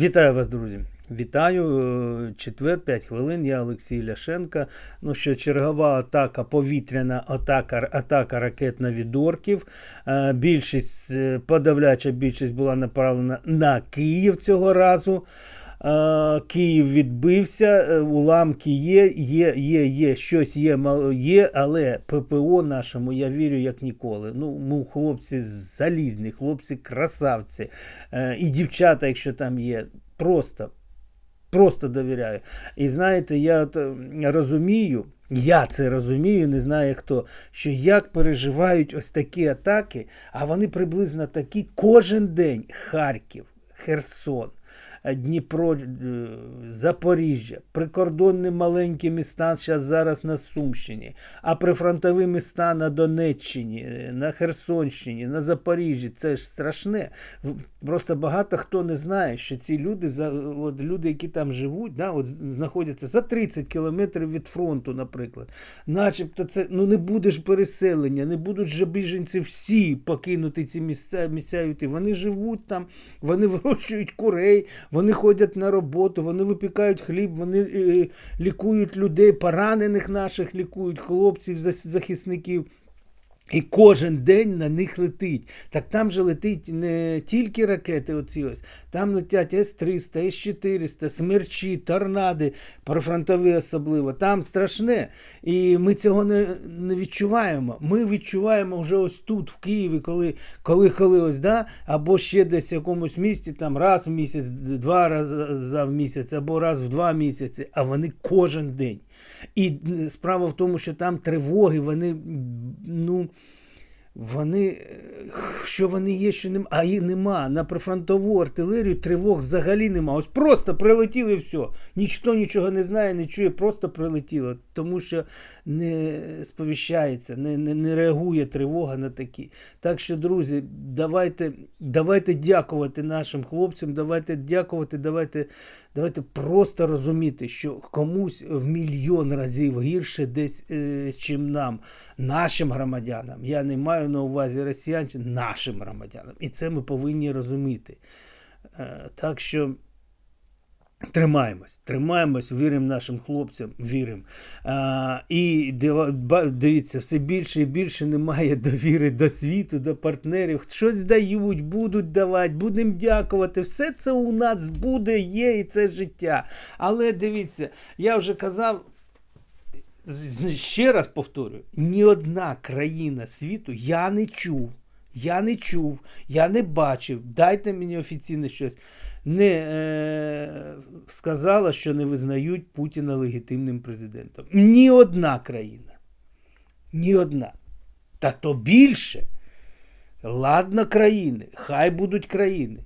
Вітаю вас, друзі. Вітаю. Е, Четвер, 5 хвилин. Я Олексій Ляшенка. Ну що, чергова атака, повітряна атака, атака ракетна на орків. Е, Більшість, е, подавляча більшість була направлена на Київ цього разу. Е, Київ відбився, е, уламки є, є, є, є, щось є, є, але ППО нашому я вірю як ніколи. Ну, ми хлопці залізні, хлопці красавці. Е, І дівчата, якщо там є, просто, просто довіряю. І знаєте, я от розумію, я це розумію, не знаю хто, що як переживають ось такі атаки, а вони приблизно такі кожен день. Харків, Херсон. Е, Дніпро, е, Запоріжжя, прикордонні маленькі міста зараз на Сумщині, а прифронтові міста на Донеччині, е, на Херсонщині, на Запоріжжі. Це ж страшне. Просто багато хто не знає, що ці люди, от люди, які там живуть, да, от знаходяться за 30 кілометрів від фронту, наприклад. Начебто це ну не буде ж переселення, не будуть же біженці всі покинути ці місця, місця йти. Вони живуть там, вони вирощують курей, вони ходять на роботу, вони випікають хліб, вони е, лікують людей, поранених наших лікують, хлопців, захисників. І кожен день на них летить. Так там же летить не тільки ракети, оці ось, там летять С-300, С-400, смерчі, торнади, прифронтові особливо. Там страшне. І ми цього не, не відчуваємо. Ми відчуваємо вже ось тут, в Києві, коли, коли, коли ось, да, або ще десь в якомусь місті, там раз в місяць, два рази в місяць, або раз в два місяці, а вони кожен день. І справа в тому, що там тривоги, вони, ну, вони, е, що вони є, що нема, а їх нема. На прифронтову артилерію тривог взагалі нема. Ось просто прилетіли все. Ніхто нічого не знає, не чує, просто прилетіло. Тому що не сповіщається, не, не, не реагує тривога на такі. Так що, друзі, давайте, давайте дякувати нашим хлопцям, давайте дякувати, давайте, давайте просто розуміти, що комусь в мільйон разів гірше десь, е, чим нам, нашим громадянам. Я не маю на увазі росіян, чи нашим громадянам. І це ми повинні розуміти. Е, так що. Тримаємось, тримаємось, віримо нашим хлопцям, віримо. І дивіться, все більше і більше немає довіри до світу, до партнерів. Щось дають, будуть давати, будемо дякувати. Все це у нас буде, є, і це життя. Але дивіться, я вже казав. Ще раз повторюю: ні одна країна світу я не чув, я не чув, я не бачив. Дайте мені офіційне щось. Не е, сказала, що не визнають Путіна легітимним президентом. Ні одна країна. Ні одна. Та то більше. Ладно, країни, хай будуть країни.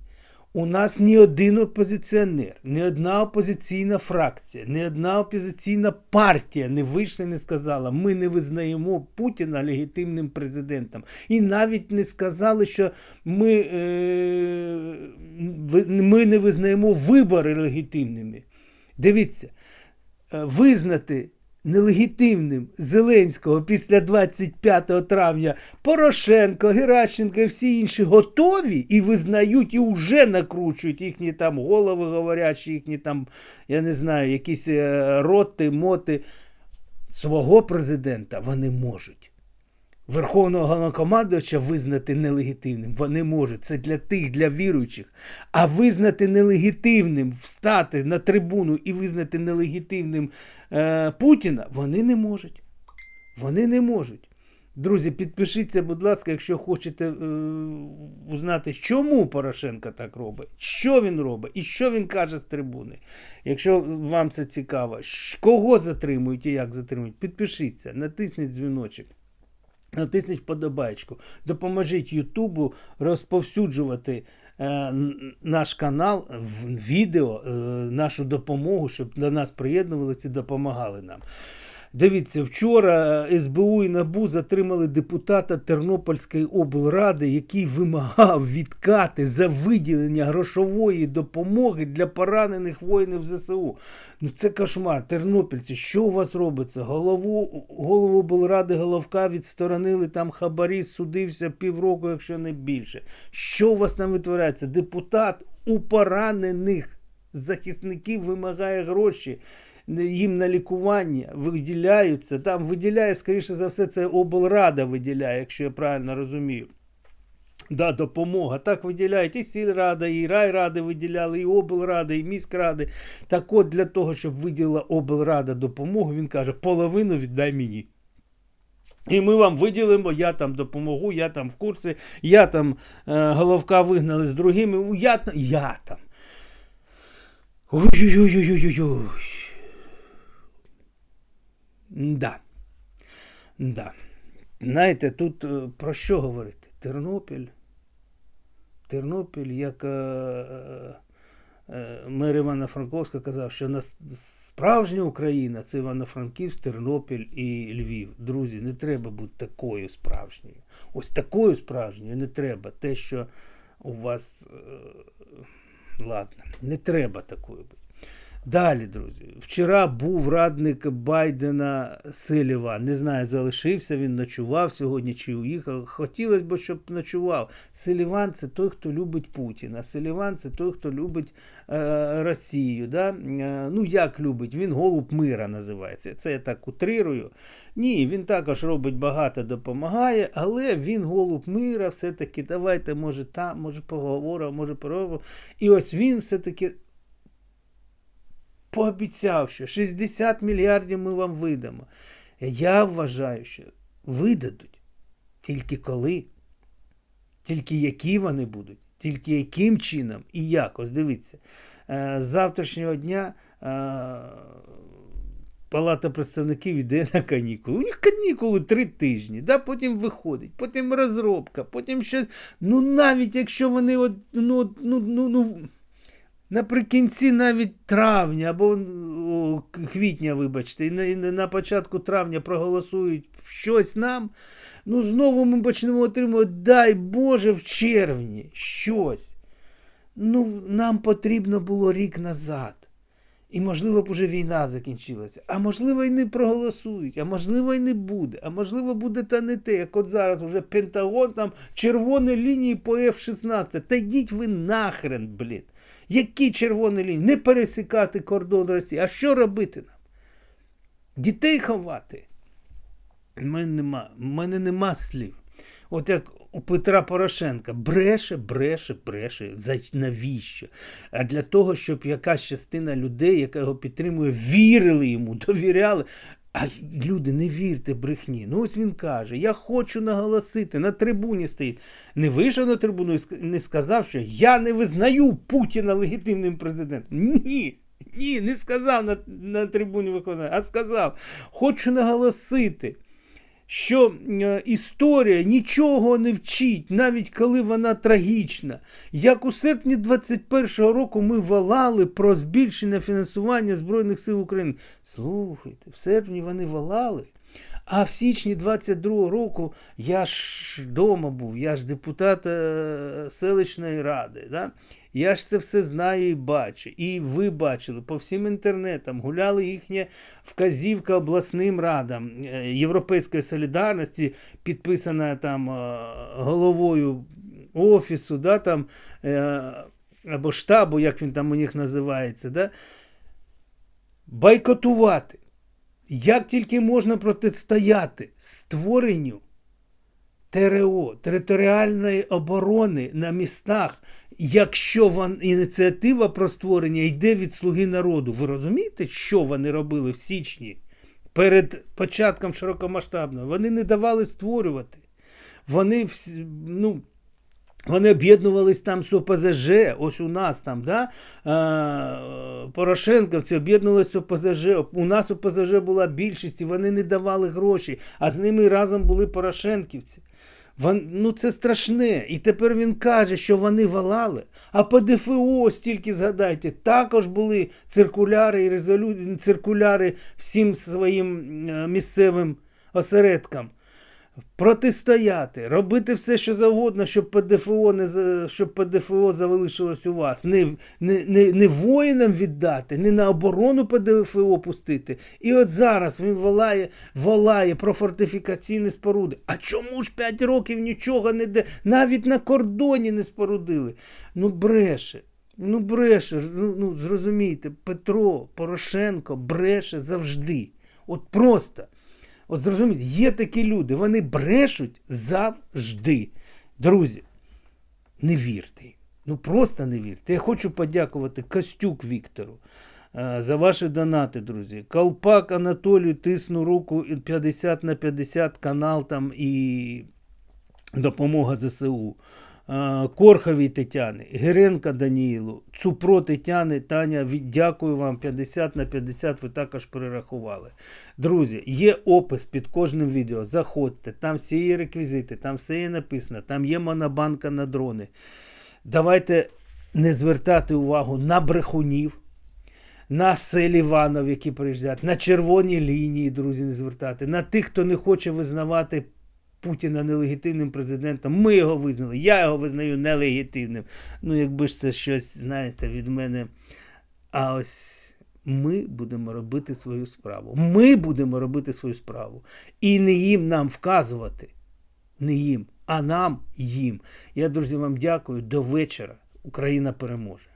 У нас ні один опозиціонер, ні одна опозиційна фракція, ні одна опозиційна партія не вийшла і не сказала, ми не визнаємо Путіна легітимним президентом. І навіть не сказали, що ми, е, ми не визнаємо вибори легітимними. Дивіться, е, визнати нелегітимним Зеленського після 25 травня Порошенко, Геращенко і всі інші готові і визнають, і вже накручують їхні там голови говорячі, їхні там, я не знаю, якісь е, роти, моти. Свого президента вони можуть. Верховного головнокомандувача визнати нелегітимним. Вони можуть. Це для тих, для віруючих. А визнати нелегітимним, встати на трибуну і визнати нелегітимним е, Путіна, вони не можуть. Вони не можуть. Друзі, підпишіться, будь ласка, якщо хочете е, узнати, чому Порошенко так робить, що він робить і що він каже з трибуни. Якщо вам це цікаво, кого затримують і як затримують, підпишіться, натисніть дзвіночок. Натисніть вподобайку, допоможіть Ютубу розповсюджувати е, наш канал в відео, е, нашу допомогу, щоб до нас приєднувалися і допомагали нам. Дивіться, вчора СБУ і НАБУ затримали депутата Тернопільської облради, який вимагав відкати за виділення грошової допомоги для поранених воїнів ЗСУ. Ну це кошмар. Тернопільці, що у вас робиться? Голову, голову облради головка відсторонили, там хабарі судився півроку, якщо не більше. Що у вас там витворяється? Депутат у поранених захисників вимагає гроші. Їм на лікування виділяються. Там виділяє, скоріше за все, це облрада виділяє, якщо я правильно розумію. Да, допомога. Так виділяють і сільрада, і райради виділяли, і облради, і міськради. Так от для того, щоб виділила облрада допомогу, він каже, половину віддай мені. І ми вам виділимо, я там допомогу, я там в курсі, я там е, головка вигнали з другими, я, я там. Ой-ой-ой-ой-ой-ой. Да. Да. Знаєте, тут е, про що говорити? Тернопіль. Тернопіль, як е, е, мер Івано-Франковська казав, що нас справжня Україна це Івано-Франківськ, Тернопіль і Львів. Друзі, не треба бути такою справжньою. Ось такою справжньою не треба. Те, що у вас. Е, ладно, не треба такою. Далі, друзі, вчора був радник Байдена Селіван. Не знаю, залишився він, ночував сьогодні чи уїхав. Хотілося б, щоб ночував. Селіван це той, хто любить Путіна. Селіван це той, хто любить е, Росію. Да? Е, ну, як любить? Він голуб мира називається. Це я так утрирую. Ні, він також робить багато, допомагає, але він голуб мира, все-таки давайте, може, там, може, поговоримо, може, поговоримо. І ось він все-таки пообіцяв, що 60 мільярдів ми вам видамо. Я вважаю, що видадуть тільки коли, тільки які вони будуть, тільки яким чином і як. Ось дивіться, е, з завтрашнього дня е, Палата представників йде на канікули. У них канікули три тижні, да? потім виходить, потім розробка, потім щось. Ну навіть якщо вони от, ну, ну, ну, ну, наприкінці навіть травня або о, квітня, вибачте, і на, і на початку травня проголосують щось нам, ну знову ми почнемо отримувати, дай Боже, в червні щось. Ну, нам потрібно було рік назад. І, можливо, б уже війна закінчилася. А можливо, і не проголосують, а можливо, і не буде. А можливо, буде та не те, як от зараз уже Пентагон, там червоні лінії по F-16. Та йдіть ви нахрен, блін. Які червоні лінії? Не пересікати кордон Росії. А що робити нам? Дітей ховати? У мене нема, у мене нема слів. От як у Петра Порошенка бреше, бреше, бреше. Навіщо? А для того, щоб якась частина людей, яка його підтримує, вірили йому, довіряли. А люди, не вірте брехні. Ну ось він каже: Я хочу наголосити, на трибуні стоїть. Не вийшов на трибуну і не сказав, що я не визнаю Путіна легітимним президентом. Ні. Ні, не сказав на, на трибуні виконання, а сказав: хочу наголосити що е, історія нічого не вчить, навіть коли вона трагічна. Як у серпні 21-го року ми волали про збільшення фінансування Збройних сил України. Слухайте, в серпні вони волали. А в січні 22-го року я ж вдома був, я ж депутат е, селищної ради. Да? Я ж це все знаю і бачу. І ви бачили по всім інтернетам, гуляли їхня вказівка обласним радам е, Європейської солідарності, підписана там е, головою офісу, да, там, або штабу, як він там у них називається, да, бойкотувати. Як тільки можна протистояти створенню ТРО, територіальної оборони на містах, якщо вон, ініціатива про створення йде від Слуги народу. Ви розумієте, що вони робили в січні перед початком широкомасштабного? Вони не давали створювати. Вони ну, вони об'єднувались там з ОПЗЖ, ось у нас там, да? Порошенковці об'єднувалися з ОПЗЖ. У нас ОПЗЖ була більшість, і вони не давали гроші, а з ними разом були Порошенківці. Вон, ну це страшне. І тепер він каже, що вони валали. А по ДФО стільки згадайте, також були циркуляри і резолю... циркуляри всім своїм е, місцевим осередкам. Протистояти, робити все, що завгодно, щоб ПДФО не щоб ПДФО залишилось у вас. Не, не, не, не воїнам віддати, не на оборону ПДФО пустити. І от зараз він волає, волає про фортифікаційні споруди. А чому ж 5 років нічого не де? Навіть на кордоні не спорудили. Ну, бреше. Ну, бреше, ну, ну зрозумійте, Петро Порошенко бреше завжди. От просто. От зрозумійте, є такі люди, вони брешуть завжди. Друзі, не вірте. Ну просто не вірте. Я хочу подякувати Костюк Віктору е, за ваші донати, друзі. Колпак Анатолію тисну руку 50 на 50 канал там і допомога ЗСУ. Корховій Тетяни, Геренка Даніїлу, Цупро Тетяни, Таня, дякую вам 50 на 50 ви також перерахували. Друзі, є опис під кожним відео. Заходьте, там всі є реквізити, там все є написано, там є монобанка на дрони. Давайте не звертати увагу на брехунів, на селіванов, які приїжджають, на червоні лінії, друзі, не звертати, на тих, хто не хоче визнавати Путіна нелегітимним президентом. Ми його визнали, я його визнаю нелегітимним. Ну, якби ж це щось, знаєте, від мене. А ось ми будемо робити свою справу. Ми будемо робити свою справу. І не їм нам вказувати. Не їм, а нам їм. Я, друзі, вам дякую. До вечора. Україна переможе.